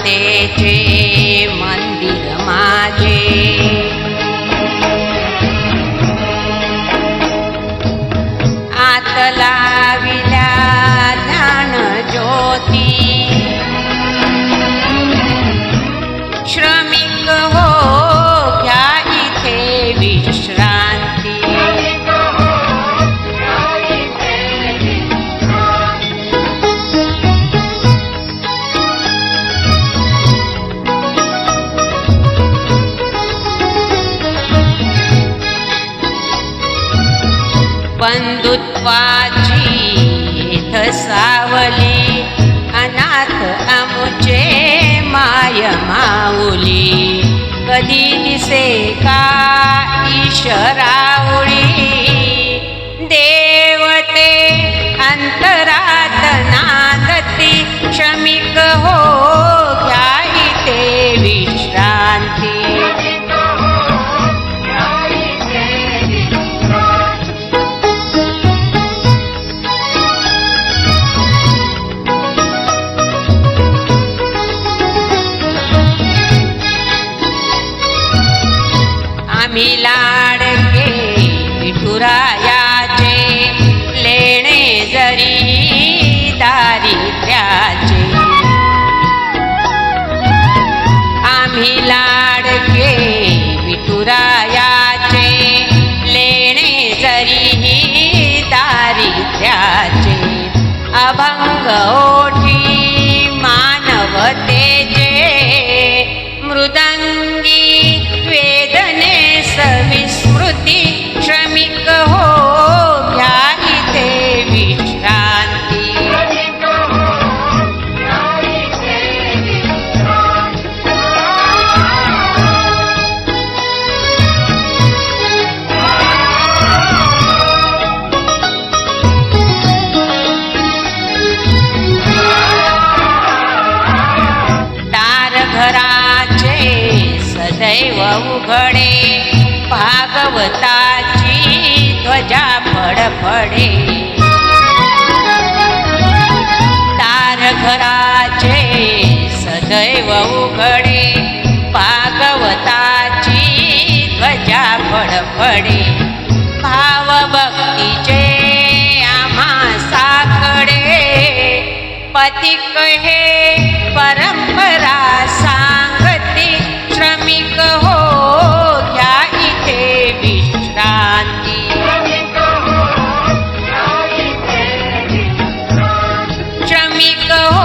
কাঁদেছে बंधुत्वाची इथ सावली अनाथ आमुचे माय माऊली. कधी दिसे का ईशरावळी देवते अंतरात नांदती क्षमिक हो लाडके विठुरायाचे लेणे जरी दारिद्र्याचे. आम्ही लाडके विठुरायाचे लेणे जरी दारिद्र्याचे. अभंग ओठ दैव उघडे भागवताची ध्वजा फडफडे. तारघराचे सदैव उघडे भागवताची ध्वजा फडफडे. भावभक्तीचे आम्हा साकडे पती हे परंपरा go.